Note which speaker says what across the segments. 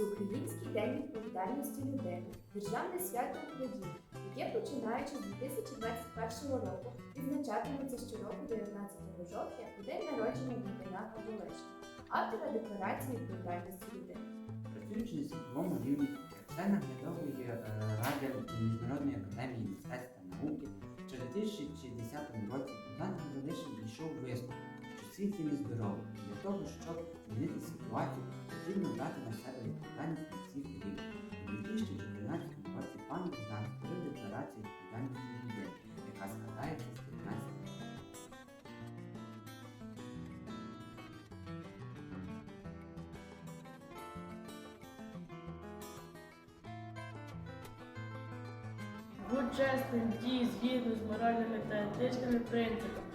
Speaker 1: Всеукраїнський день відповідальності людини, Державне свято України, яке починаючи з 2021 року відзначатиметься щороку 19 жовтня у день народження Богдана Павловича, автора Декларації відповідальності людини.
Speaker 2: Працюючи на світовому рівні як наглядової ради Міжнародної академії мистецтв та науки, ще в 2010 році Богдан Гаврилишин дійшов висновку, що світ є нездоровий. Того, щоб змінити ситуацію, потрібно брати на себе відповідальність на всіх рівнях. У 2014 році пан Богдан створив декларацію відповідальності людини, яка складається з 15
Speaker 3: Будь чесним, згідно з моральними та етичними принципами.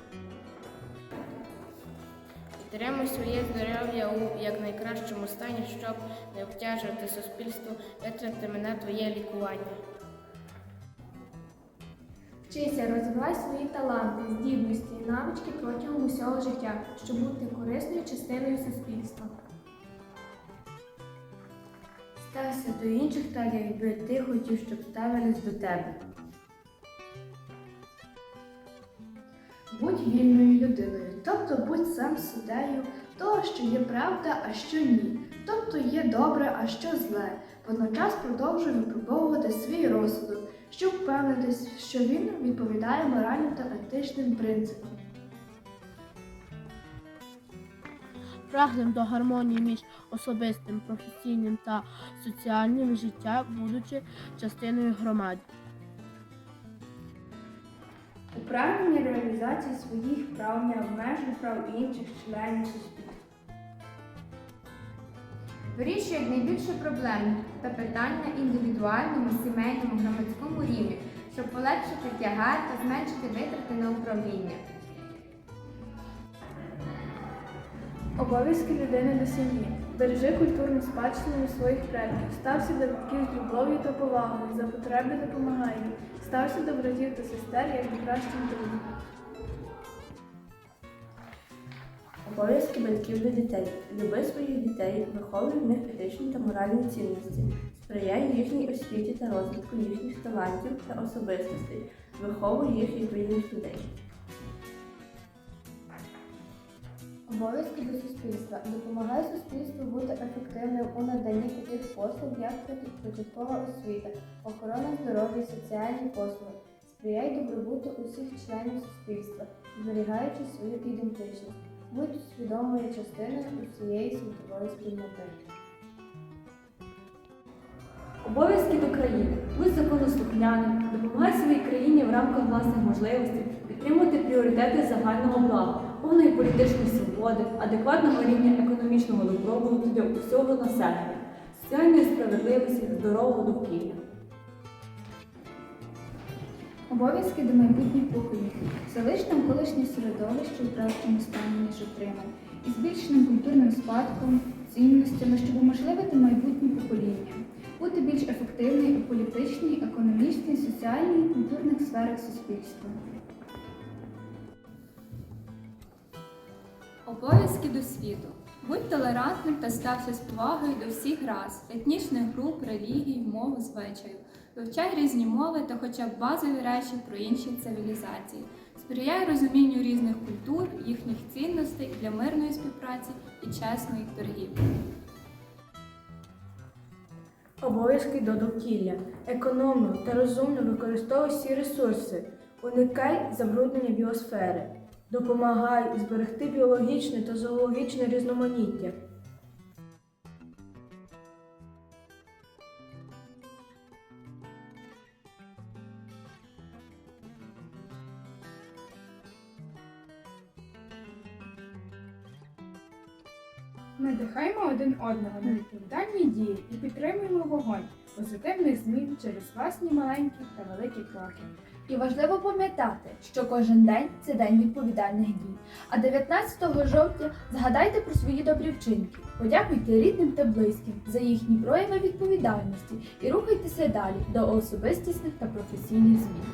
Speaker 4: Підтримуй своє здоров'я у якнайкращому стані, щоб не обтяжувати суспільство, витратити мене твоє лікування.
Speaker 5: Вчися, розвивай свої таланти, здібності і навички протягом усього життя, щоб бути корисною частиною суспільства.
Speaker 6: Стався до інших так, якби ти хотів, щоб ставились до тебе.
Speaker 5: Будь вільною людиною, тобто будь сам суддею того, що є правда, а що ні, тобто є добре, а що зле. Водночас продовжуй випробовувати свій розсудок, щоб впевнитись, що він відповідає моральним та етичним принципам.
Speaker 3: Прагнем до гармонії між особистим, професійним та соціальним життям, будучи частиною громади.
Speaker 5: У прагненні реалізації своїх прав не обмежень прав інших членів суспільства.
Speaker 1: Вирішують найбільше проблем та питань на індивідуальному, сімейному, громадському рівні, щоб полегшити тягар та зменшити витрати на управління.
Speaker 5: Обов'язки людини до сім'ї. Бережи культурну спадщину своїх предків, стався до батьків з любов'ю та повагою, за потреби допомагай їм, стався до братів та сестер як до кращих друзів.
Speaker 6: Обов'язки батьків до дітей. Люби своїх дітей, виховуй в них етичні та моральні цінності, сприяй їхній освіті та розвитку їхніх талантів та особистостей, виховуй їх як вільних людей.
Speaker 5: Обов'язки до суспільства. Допомагай суспільству бути ефективним у наданні таких послуг, як початкова освіта, охорона здоров'я, соціальні послуги. Сприяй добробуту усіх членів суспільства, зберігаючи свою ідентичність. Будь свідомою частиною усієї світової спільноти.
Speaker 7: Обов'язки до країни. Будь законослухняним, допомагай своїй країні в рамках власних можливостей, підтримувати пріоритети загального блага, повної політичної свободи, адекватного рівня економічного добробуту для усього населення, соціальної справедливості, здорового довкілля.
Speaker 5: Обов'язки до майбутніх поколінь. Залиш там колишнє середовище у кращому стані, ніж отримав, і збільшеним культурним спадком, цінностями, щоб уможливити майбутні покоління. Бути більш ефективною у політичній, економічній, соціальній і культурних сферах суспільства.
Speaker 8: Обов'язки до світу. Будь толерантним та стався з повагою до всіх рас, етнічних груп, релігій, мов, звичаїв. Вивчай різні мови та хоча б базові речі про інші цивілізації. Сприяй розумінню різних культур, їхніх цінностей для мирної співпраці і чесної торгівлі.
Speaker 6: Обов'язки до довкілля. Економно та розумно використовуй всі ресурси. Уникай забруднення біосфери. Допомагай зберегти біологічне та зоологічне різноманіття.
Speaker 9: Надихаймо один одного на відповідальні дії і підтримуємо вогонь позитивних змін через власні маленькі та великі кроки.
Speaker 5: І важливо пам'ятати, що кожен день це день відповідальних дій. А 19 жовтня згадайте про свої добрі вчинки, подякуйте рідним та близьким за їхні прояви відповідальності і рухайтеся далі до особистісних та професійних змін.